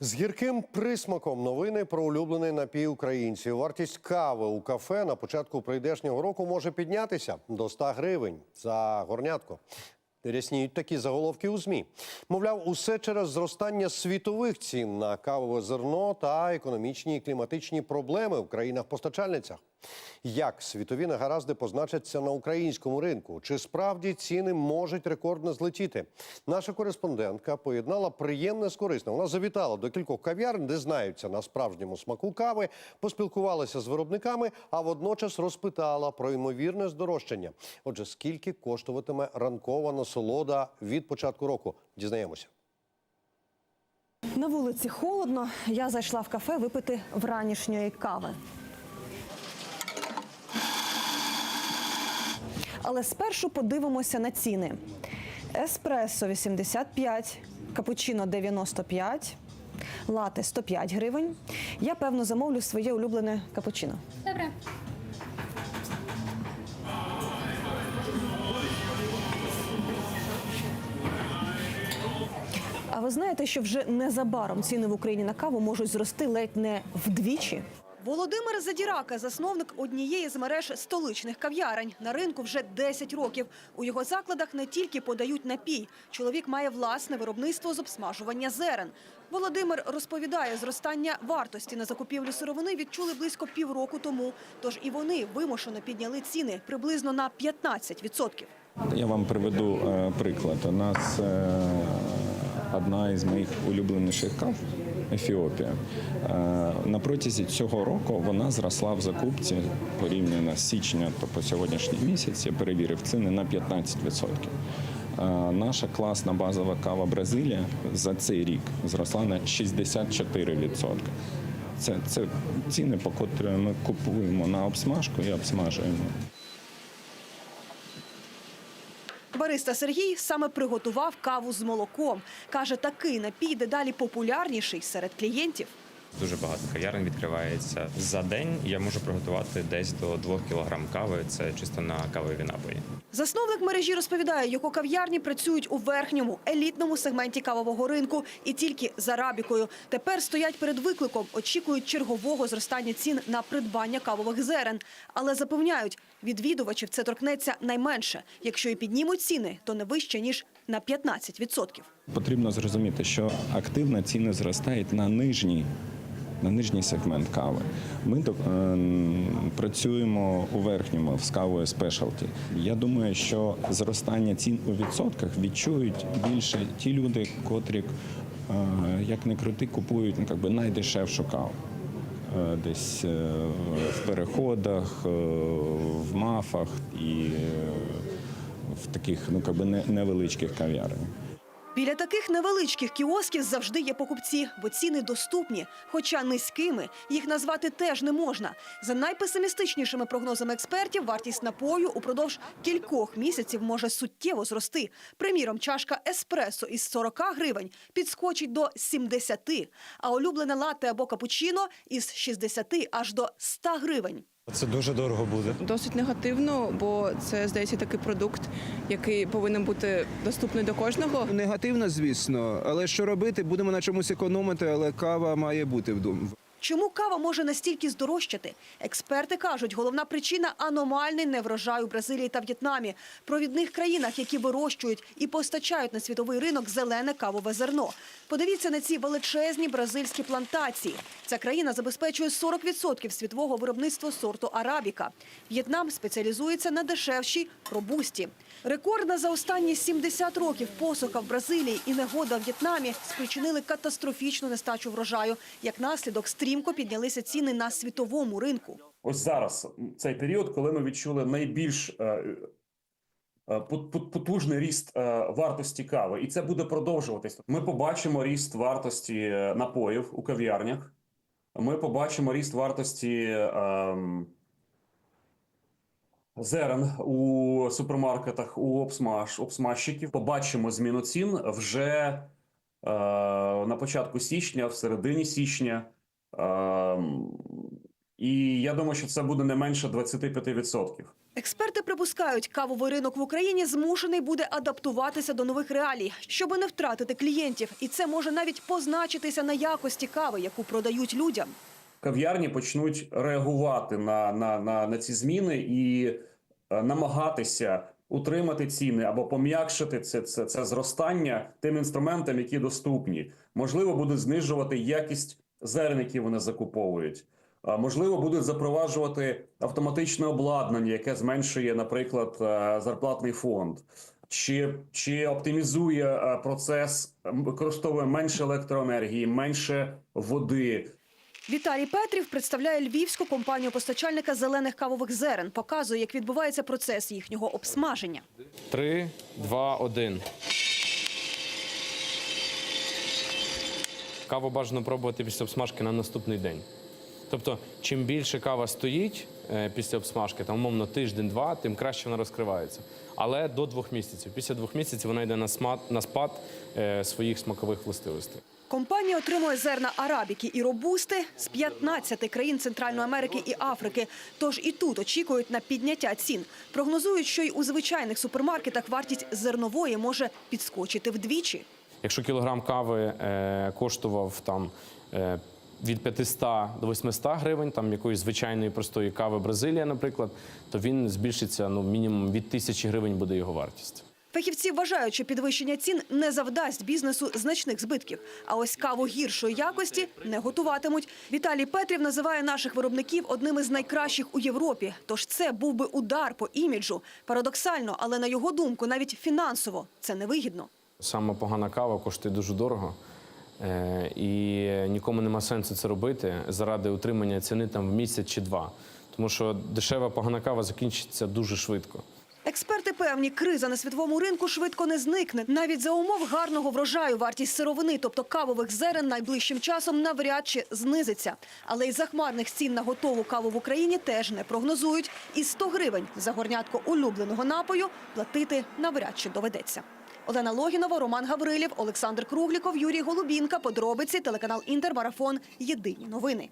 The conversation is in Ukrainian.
З гірким присмаком новини про улюблений напій українців. Вартість кави у кафе на початку прийдешнього року може піднятися до 100 гривень за горнятко. Рясніють такі заголовки у ЗМІ. Мовляв, усе через зростання світових цін на кавове зерно та економічні і кліматичні проблеми в країнах-постачальницях. Як світові негаразди позначаться на українському ринку? Чи справді ціни можуть рекордно злетіти? Наша кореспондентка поєднала приємне з корисним. Вона завітала до кількох кав'ярень, де знаються на справжньому смаку кави, поспілкувалася з виробниками, а водночас розпитала про ймовірне здорожчання. Отже, скільки коштуватиме ранкова насолода від початку року? Дізнаємося. На вулиці холодно. Я зайшла в кафе випити вранішньої кави. Але спершу подивимося на ціни: еспресо 85, капучино 95, лате 105 гривень. Я певно замовлю своє улюблене капучино. Добре. А ви знаєте, що вже незабаром ціни в Україні на каву можуть зрости ледь не вдвічі? Володимир Задірака, засновник однієї з мереж столичних кав'ярень. На ринку вже 10 років. У його закладах не тільки подають напій. Чоловік має власне виробництво з обсмажування зерен. Володимир розповідає, зростання вартості на закупівлю сировини відчули близько півроку тому. Тож і вони вимушено підняли ціни приблизно на 15%. Я вам приведу е, приклад. У нас е, одна із моїх улюбленіших кав Ефіопія. Е, на протязі цього року вона зросла в закупці порівняно з січня, то по сьогоднішній місяць я перевірив ціни на 15%. Е, Наша класна базова кава Бразилія за цей рік зросла на 64%. Це, це ціни, по котрі ми купуємо на обсмажку і обсмажуємо. Бариста Сергій саме приготував каву з молоком. Каже, такий напій дедалі популярніший серед клієнтів. Дуже багато кав'ярень відкривається за день. Я можу приготувати десь до 2 кг кави. Це чисто на кавові напої. Засновник мережі розповідає, його кав'ярні працюють у верхньому елітному сегменті кавового ринку і тільки з арабікою. Тепер стоять перед викликом, очікують чергового зростання цін на придбання кавових зерен. Але запевняють, відвідувачів це торкнеться найменше. Якщо і піднімуть ціни, то не вище ніж на 15%. Потрібно зрозуміти, що активно ціни зростають на нижній. На нижній сегмент кави. Ми е, працюємо у верхньому з кавою спешалті. Я думаю, що зростання цін у відсотках відчують більше ті люди, котрі, е, як не крути, купують ну, би, найдешевшу каву. Е, Десь е, в переходах, е, в мафах і в таких ну, би, невеличких кав'ярнях. Біля таких невеличких кіосків завжди є покупці, бо ціни доступні. Хоча низькими їх назвати теж не можна. За найпесимістичнішими прогнозами експертів, вартість напою упродовж кількох місяців може суттєво зрости. Приміром, чашка еспресо із 40 гривень підскочить до 70, а улюблене латте або капучино із 60 аж до 100 гривень. Це дуже дорого буде. Досить негативно, бо це здається такий продукт, який повинен бути доступний до кожного. Негативно, звісно, але що робити? Будемо на чомусь економити, але кава має бути вдома. Чому кава може настільки здорожчати? Експерти кажуть, головна причина аномальний неврожай у Бразилії та В'єтнамі, провідних країнах, які вирощують і постачають на світовий ринок зелене кавове зерно. Подивіться на ці величезні бразильські плантації. Ця країна забезпечує 40% світового виробництва сорту арабіка. В'єтнам спеціалізується на дешевшій робусті. Рекордна за останні 70 років посуха в Бразилії і негода в В'єтнамі спричинили катастрофічну нестачу врожаю. Як наслідок, стрімко піднялися ціни на світовому ринку. Ось зараз цей період, коли ми відчули найбільш е, е, пот- пот- потужний ріст е, вартості кави, і це буде продовжуватись. Ми побачимо ріст вартості напоїв у кав'ярнях. Ми побачимо ріст вартості ем, зерен у супермаркетах, у обсмаж, обсмажчиків. Побачимо зміну цін вже е, на початку січня, в середині січня. Ем, і я думаю, що це буде не менше 25%. Експерти припускають, кавовий ринок в Україні змушений буде адаптуватися до нових реалій, щоб не втратити клієнтів. І це може навіть позначитися на якості кави, яку продають людям. Кав'ярні почнуть реагувати на, на, на, на ці зміни і е, намагатися утримати ціни або пом'якшити це, це, це зростання тим інструментам, які доступні. Можливо, будуть знижувати якість зерен, які вони закуповують. А, Можливо, будуть запроваджувати автоматичне обладнання, яке зменшує, наприклад, е, зарплатний фонд, чи, чи оптимізує е, процес, використовує менше електроенергії, менше води. Віталій Петрів представляє львівську компанію постачальника зелених кавових зерен. Показує, як відбувається процес їхнього обсмаження. Три, два, один. Каву бажано пробувати після обсмажки на наступний день. Тобто, чим більше кава стоїть е, після обсмажки, там умовно тиждень-два, тим краще вона розкривається. Але до двох місяців. Після двох місяців вона йде на, смат, на спад е, своїх смакових властивостей. Компанія отримує зерна арабіки і робусти з 15 країн Центральної Америки і Африки. Тож і тут очікують на підняття цін. Прогнозують, що й у звичайних супермаркетах вартість зернової може підскочити вдвічі. Якщо кілограм кави е, коштував там е, від 500 до 800 гривень, там якоїсь звичайної простої кави Бразилія, наприклад, то він збільшиться ну мінімум від 1000 гривень буде його вартість. Фахівці вважають, що підвищення цін не завдасть бізнесу значних збитків. А ось каву гіршої якості не готуватимуть. Віталій Петрів називає наших виробників одним із найкращих у Європі. Тож це був би удар по іміджу. Парадоксально, але на його думку, навіть фінансово це невигідно. Саме погана кава коштує дуже дорого. Е, і нікому нема сенсу це робити заради утримання ціни там в місяць чи два. Тому що дешева погана кава закінчиться дуже швидко. Експерти певні, криза на світовому ринку швидко не зникне. Навіть за умов гарного врожаю вартість сировини, тобто кавових зерен, найближчим часом навряд чи знизиться. Але й захмарних цін на готову каву в Україні теж не прогнозують. І 100 гривень за горнятко улюбленого напою платити навряд чи доведеться. Олена Логінова, Роман Гаврилів, Олександр Кругліков, Юрій Голубінка. Подробиці телеканал Інтермарафон. Єдині новини.